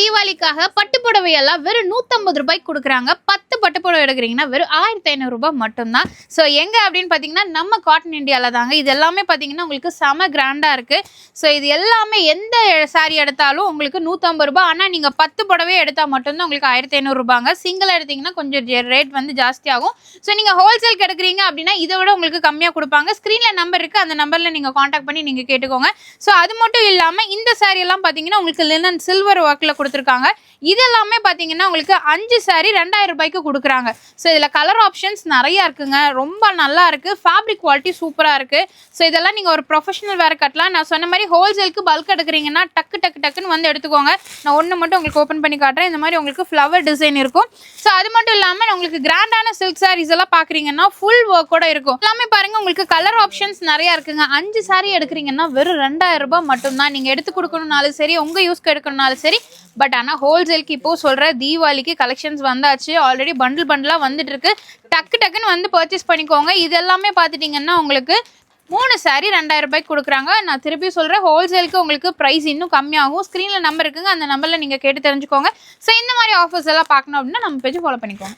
தீபாவளிக்காக பட்டு புடவையெல்லாம் வெறும் நூற்றம்பது ரூபாய்க்கு கொடுக்குறாங்க. பத்து பட்டு புடவை எடுக்கிறீங்கன்னா வெறும் ஆயிரத்தி ஐநூறுரூபா மட்டும்தான். ஸோ எங்கே அப்படின்னு பார்த்தீங்கன்னா நம்ம காட்டன் இந்தியாவில் தாங்க. இது எல்லாமே பார்த்தீங்கன்னா உங்களுக்கு செம கிராண்டாக இருக்குது ஸோ இது எல்லாமே எந்த சாரி எடுத்தாலும் உங்களுக்கு நூற்றம்பது ரூபாய். ஆனால் நீங்கள் பத்து புடவை எடுத்தால் மட்டும்தான் உங்களுக்கு ஆயிரத்தி ஐநூறுரூபாங்க சிங்கிள் எடுத்தீங்கன்னா கொஞ்சம் ரேட் வந்து ஜாஸ்தியாகும். ஸோ நீங்கள் ஹோல்சேலுக்கு எடுக்கிறீங்க அப்படின்னா இதை விட உங்களுக்கு கம்மியாக கொடுப்பாங்க. ஸ்க்ரீனில் நம்பர் இருக்குது அந்த நம்பரில் நீங்கள் காண்டாக்ட் பண்ணி நீங்கள் கேட்டுக்கோங்க. ஸோ அது மட்டும் இல்லாமல் இந்த சாரி எல்லாம் பார்த்தீங்கன்னா உங்களுக்கு லினன் சில்வர் ஒர்க்கில் கொடுத்துருக்காங்க. இதெல்லாமே பார்த்தீங்கன்னா உங்களுக்கு அஞ்சு சாரி ரெண்டாயிரம் ரூபாய்க்கு கொடுக்குறாங்க. ஸோ இதில் கலர் ஆப்ஷன்ஸ் நிறையா இருக்குங்க. ரொம்ப நல்லா இருக்குது ஃபேப்ரிக் குவாலிட்டி சூப்பராக இருக்குது ஸோ இதெல்லாம் நீங்கள் ஒரு ப்ரொஃபஷனல் வேறு கட்டலாம். நான் சொன்ன மாதிரி ஹோல்சேலுக்கு பல்க் எடுக்கிறீங்கன்னா டக்கு டக்கு டக்குன்னு வந்து எடுத்துக்கோங்க. நான் ஒன்று மட்டும் உங்களுக்கு ஓப்பன் பண்ணி காட்டுறேன். இந்த மாதிரி உங்களுக்கு ஃப்ளவர் டிசைன் இருக்கும். ஸோ அது மட்டும் இல்லாமல் உங்களுக்கு கிராண்டான சில்க் சாரீஸ் எல்லாம் பார்க்குறீங்கன்னா ஃபுல் ஒர்க்கோட இருக்கும். எல்லாமே பாருங்கள் உங்களுக்கு கலர் ஆப்ஷன்ஸ் நிறையா இருக்குங்க. அஞ்சு saree எடுக்கிறீங்கன்னா வெறும் ரெண்டாயிரம் ரூபாய் மட்டும்தான். நீங்கள் எடுத்து கொடுக்கணும்னாலும் சரி உங்கள் யூஸ்க்கு எடுக்கணும்னாலும் சரி. பட் ஆனால் ஹோல்சேலுக்கு இப்போது சொல்கிற தீபாவளிக்கு கலெக்ஷன்ஸ் வந்தாச்சு. ஆல்ரெடி பண்டில் பண்டிலாக வந்துட்டு இருக்கு டக்கு டக்குன்னு வந்து பர்ச்சேஸ் பண்ணிக்கோங்க. இது எல்லாமே பார்த்துட்டிங்கன்னா உங்களுக்கு மூணு சாரீ ரெண்டாயிரம் ரூபாய்க்கு கொடுக்குறாங்க. நான் திருப்பி சொல்கிறேன் ஹோல்சேலுக்கு உங்களுக்கு ப்ரைஸ் இன்னும் கம்மியாகும். ஸ்க்ரீனில் நம்பர் இருக்குங்க அந்த நம்பரில் நீங்கள் கேட்டு தெரிஞ்சுக்கோங்க. ஸோ இந்த மாதிரி ஆஃபர்ஸ் எல்லாம் பார்க்கணும் அப்படின்னா நம்ம பேஜ் ஃபாலோ பண்ணிக்கோங்க.